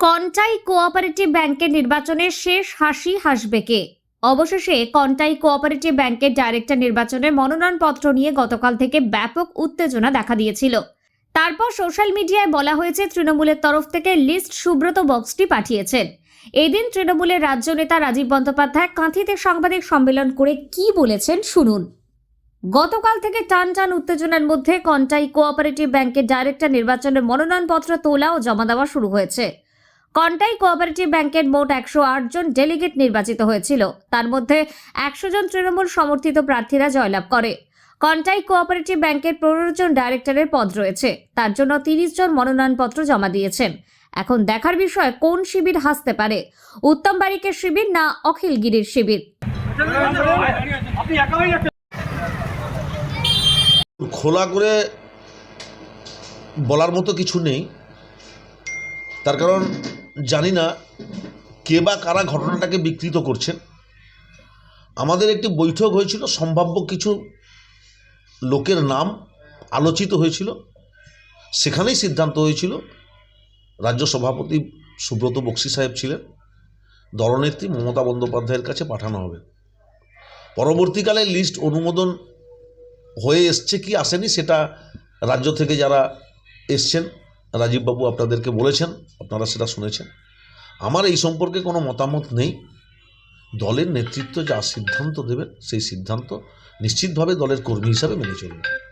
Contai cooperative ব্যাংকের নির্বাচনে শেষ হাসি হাসবে কে? অবশেষে কন্টাই কোঅপারেটিভ ব্যাংকের ডাইরেক্টর নির্বাচনে মনোনয়নপত্র নিয়ে গতকাল থেকে ব্যাপক উত্তেজনা দেখা দিয়েছিল। তারপর সোশ্যাল মিডিয়ায় বলা হয়েছে, তৃণমূলের তরফ থেকে লিস্ট সুব্রত বক্সটি পাঠিয়েছেন। এদিন তৃণমূলের রাজ্য নেতা রাজীব বন্দ্যোপাধ্যায় কাঁথিতে সাংবাদিক সম্মেলন করে কি বলেছেন শুনুন। গতকাল থেকে টান টান উত্তেজনার মধ্যে কন্টাই কোঅপারেটিভ ব্যাংকের ডাইরেক্টর নির্বাচনের মনোনয়নপত্র তোলা ও জমা দেওয়া শুরু হয়েছে। কন্টাই কোঅপারেটিভ ব্যাংকের মোট একশো আট জন ডেলিগেট নির্বাচিত হয়েছিল। তার মধ্যে একশো জন তৃণমূল সমর্থিত প্রার্থীরা জয়লাভ করে। কন্টাই কোঅপারেটিভ ব্যাংকের পনেরো জন ডাইরেক্টরের পদ রয়েছে। তার জন্য তিরিশ জন মনোনয়নপত্র জমা দিয়েছেন। এখন দেখার বিষয়, কোন শিবির হাসতে পারে? উত্তম বারিকের শিবির না অখিলগিরির শিবির? খোলা করে বলার মতো কিছু নেই। তার কারণ জানি না কে বা কারা ঘটনাটাকে বিকৃত করছেন। আমাদের একটি বৈঠক হয়েছিল, সম্ভাব্য কিছু লোকের নাম আলোচিত হয়েছিল, সেখানেই সিদ্ধান্ত হয়েছিল, রাজ্য সভাপতি সুব্রত বক্সি সাহেব ছিলেন, দলনেত্রী মমতা বন্দ্যোপাধ্যায়ের কাছে পাঠানো হবে। পরবর্তীকালে লিস্ট অনুমোদন হয়ে এসছে কি আসেনি সেটা রাজ্য থেকে যারা এসছেন রাজীববাবু আপনাদেরকে বলেছেন, আপনারা সেটা শুনেছেন। আমার এই সম্পর্কে কোনো মতামত নেই। দলের নেতৃত্ব যা সিদ্ধান্ত দেবেন, সেই সিদ্ধান্ত নিশ্চিতভাবে দলের কর্মী হিসাবে মেনে চলবে